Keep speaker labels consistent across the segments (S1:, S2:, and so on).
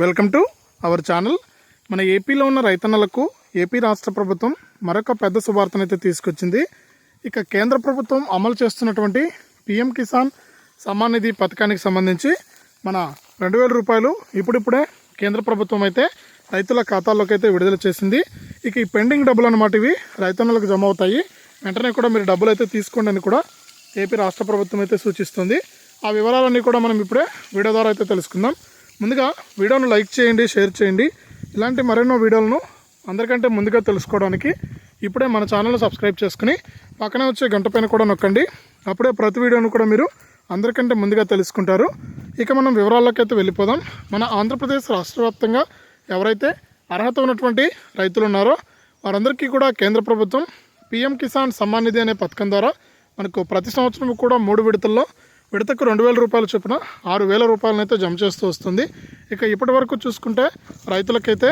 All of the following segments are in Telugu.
S1: Welcome to our channel. మన ఏపీలో ఉన్న రైతన్నలకు ఏపీ రాష్ట్ర ప్రభుత్వం మరొక పెద్ద శుభార్తనైతే తీసుకొచ్చింది. ఇక కేంద్ర ప్రభుత్వం అమలు చేస్తున్నటువంటి పిఎం కిసాన్ సమ్మాన్ నిధి పథకానికి సంబంధించి మన రెండు వేల రూపాయలు ఇప్పుడిప్పుడే కేంద్ర ప్రభుత్వం అయితే రైతుల ఖాతాల్లోకి అయితే విడుదల చేసింది. ఇక ఈ పెండింగ్ డబ్బులు అనమాట ఇవి రైతన్నలకు జమ అవుతాయి. వెంటనే కూడా మీరు డబ్బులు అయితే తీసుకోండి అని కూడా ఏపీ రాష్ట్ర ప్రభుత్వం అయితే సూచిస్తుంది. ఆ వివరాలన్నీ కూడా మనం ఇప్పుడే వీడియో ద్వారా అయితే తెలుసుకుందాం. ముందుగా వీడియోను లైక్ చేయండి షేర్ చేయండి. ఇలాంటి మరెన్నో వీడియోలను అందరికంటే ముందుగా తెలుసుకోవడానికి ఇప్పుడే మన ఛానల్ని సబ్స్క్రైబ్ చేసుకుని పక్కనే వచ్చే గంట పైన కూడా నొక్కండి. అప్పుడే ప్రతి వీడియోను కూడా మీరు అందరికంటే ముందుగా తెలుసుకుంటారు. ఇక మనం వివరాల్లోకైతే అయితే వెళ్ళిపోదాం. మన ఆంధ్రప్రదేశ్ రాష్ట్ర ఎవరైతే అర్హత ఉన్నటువంటి రైతులు ఉన్నారో వారందరికీ కూడా కేంద్ర ప్రభుత్వం పిఎం కిసాన్ సమ్మాన్ నిధి అనే పథకం ద్వారా మనకు ప్రతి సంవత్సరం కూడా మూడు విడతల్లో విడతకు రెండు వేల రూపాయల చొప్పున ఆరు వేల రూపాయలనైతే జమ చేస్తూ వస్తుంది. ఇక ఇప్పటి వరకు చూసుకుంటే రైతులకైతే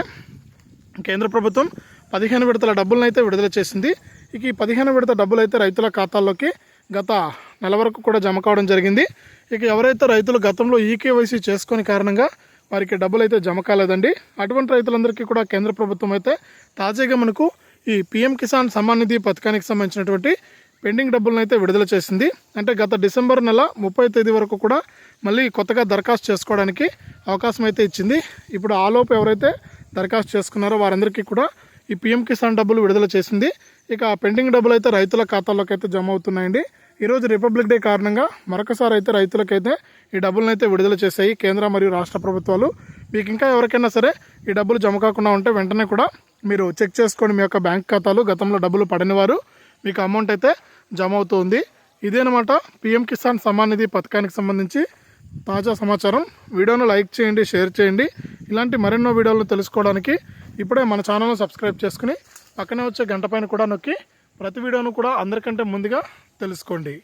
S1: కేంద్ర ప్రభుత్వం పదిహేను విడతల డబ్బులనైతే విడుదల చేసింది. ఇక ఈ పదిహేను విడత డబ్బులు అయితే రైతుల ఖాతాల్లోకి గత నెల వరకు కూడా జమ కావడం జరిగింది. ఇక ఎవరైతే రైతులు గతంలో ఈకేవైసీ చేసుకుని కారణంగా వారికి డబ్బులు అయితే జమ కాలేదండి అటువంటి రైతులందరికీ కూడా కేంద్ర ప్రభుత్వం అయితే తాజాగా మనకు ఈ పిఎం కిసాన్ సమ్మాన్ నిధి పథకానికి సంబంధించినటువంటి పెండింగ్ డబ్బులను అయితే విడుదల చేసింది. అంటే గత డిసెంబర్ నెల ముప్పై తేదీ వరకు కూడా మళ్ళీ కొత్తగా దరఖాస్తు చేసుకోవడానికి అవకాశం అయితే ఇచ్చింది. ఇప్పుడు ఆలోపు ఎవరైతే దరఖాస్తు చేసుకున్నారో వారందరికీ కూడా ఈ పిఎం కిసాన్ డబ్బులు విడుదల చేసింది. ఇక పెండింగ్ డబ్బులు అయితే రైతుల ఖాతాల్లోకి అయితే జమ అవుతున్నాయండి. ఈరోజు రిపబ్లిక్ డే కారణంగా మరొకసారి అయితే రైతులకైతే ఈ డబ్బులను అయితే విడుదల చేశాయి కేంద్ర మరియు రాష్ట్ర ప్రభుత్వాలు. మీకు ఇంకా ఎవరికైనా సరే ఈ డబ్బులు జమ కాకుండా ఉంటే వెంటనే కూడా మీరు చెక్ చేసుకోండి మీ యొక్క బ్యాంక్ ఖాతాలు. గతంలో డబ్బులు పడని వారు. మీకు అమౌంట్ అయితే జమ అవుతుంది. ఇదేనమాట పిఎం కిసాన్ సమ్మాన్ నిధి పథకానికి సంబంధించి తాజా సమాచారం. వీడియోను లైక్ చేయండి షేర్ చేయండి. ఇలాంటి మరెన్నో వీడియోలను తెలుసుకోవడానికి ఇప్పుడే మన ఛానల్ను సబ్స్క్రైబ్ చేసుకుని పక్కనే వచ్చే గంట పైన కూడా నొక్కి ప్రతి వీడియోను కూడా అందరికంటే ముందుగా తెలుసుకోండి.